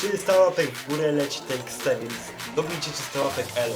300 łapek w górę leci tekst, więc dobijcie 300 łapek elo.